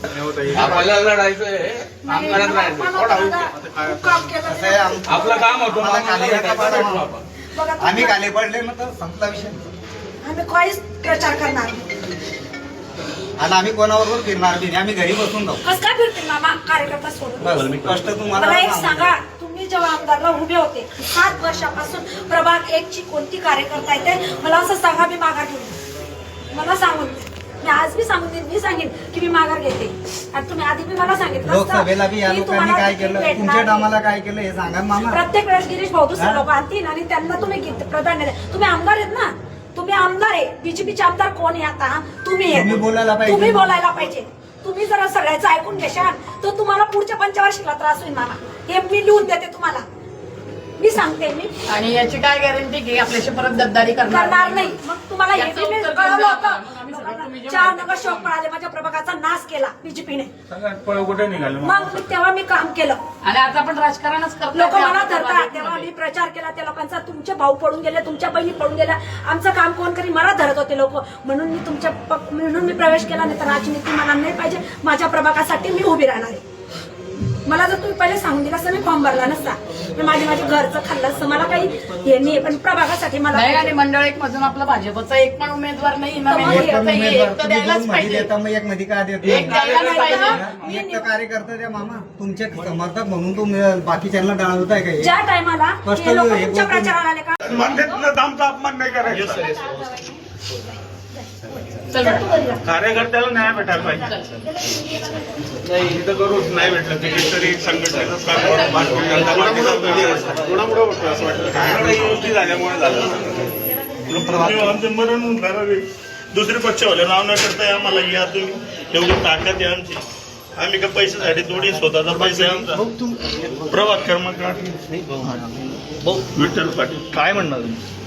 आपल्याला लढायचंय राहायचं. आपलं काम होतं आम्ही खाली पडले ना तर संपला विषय. आम्ही काहीच प्रचार करणार आणि आम्ही कोणाबरोबर फिरणार बी नाही. आम्ही घरी बसून जाऊ. कस काय फिरतील मामा? कार्यकर्ता सोडून. बस कष्ट तुम्हाला मला एक सांगू. तुम्ही जेव्हा आमदारला उभे होते सात वर्षापासून प्रभाग एक ची कोणती कार्यकर्ता येते? मला असं सांगा मी माघार घेऊन मला सांगून. मी आज बी सांगून मी सांगेन की मी माघार घेते. आणि तुम्ही आधी बी मला सांगितलं लोकसभेला बी या की लोकांनी तुम्हाला काय केलं? भेटणार तुमच्या नाही. टायमाला काय केलं? हे सांगा मामा. प्रत्येक वेळेस गिरीश भाऊ दुसरे हा? लोक आणतील आणि त्यांना तुम्ही किती प्राधान्य द्या तुम्ही आमदार आहेत ना? तुम्ही आमदार आहे. बीजेपीचे आमदार कोण आहे आता? तुम्ही आहे. तुम्ही बोलायला पाहिजे. तुम्ही बोलायला पाहिजे. तुम्ही जरा सगळ्याचं ऐकून घेशाल तर तुम्हाला पुढच्या पंचवार्षिकला त्रास होईल मला हे मी लिहून देते तुम्हाला. मी सांगते मी. आणि याची काय गॅरंटी की आपल्याशी परत गद्दारी करणार करणार नाही? मग तुम्हाला हे याचं बी मी उत्तर कळवलं होतं. चार म्हणताय नगर शोक पळाले माझ्या प्रभागाचा नाश केला बीजेपीने सगळ्यात पळ कुठे निघालं मग? मी- तेव्हा मी काम केलं. आणि आता आपण राजकारणच करतो लोक मला धरतात. तेव्हा मी प्रचार केला त्या लोकांचा तुमचे भाऊ पडून गेले तुमच्या बहिणी पडून गेल्या. आमचं काम कोण करी? मला धरत होते लोक. म्हणून मी तुमच्या म्हणून मी प्रवेश केला नाही तर राजनीती मला नाही पाहिजे. माझ्या प्रभागासाठी मी उभी राहणार आहे. मला जर तुम्ही पहिले सांगून दिला असं मी फॉर्म भरला नसता. मी माझे माझे घरचं खाल्लं असतं. मला काही हे नाही पण प्रभागासाठी मला नाही आणि मंडळ एक मधून आपला भाजपचा एक पण उमेदवार नाही तर मग एक एक तर तर हे- उमेदवार एक तर तुम्ही द्यायलाच दोन मध्ये पाहिजे. देता मग एक मध्ये का देत एक पाहिजे. तर कार्यकर्ता द्या मामा. तुमचे समर्थक म्हणून तुम्ही बाकीच्यांना डाळवताय का हे? ज्या टायमाला स्पष्ट हे लोक हे तुमच्या बोलतो. प्रचाराला आले का? ना आमचा अपमान नाही करायचा. घरी जा. कार्यकर्त्याला न्याय भेटायला पाहिजे. नाही इथं करूच नाही भेटलं. तिकीट तरी संघटनेचं कोणामुळे होतं असं वाटतं? झाल्यामुळे झालं. आमचे मरण होऊन घरावे. दुसरे पक्ष वाले नाव न करता आम्हाला या तुम्ही. एवढी ताकद आहे आमची. आम्ही का पैशासाठी थोडी स्वतःचा पैसा आहे आमचा. प्रभात क्रमांक. विठ्ठल पाटील. काय म्हणणार तुम्ही?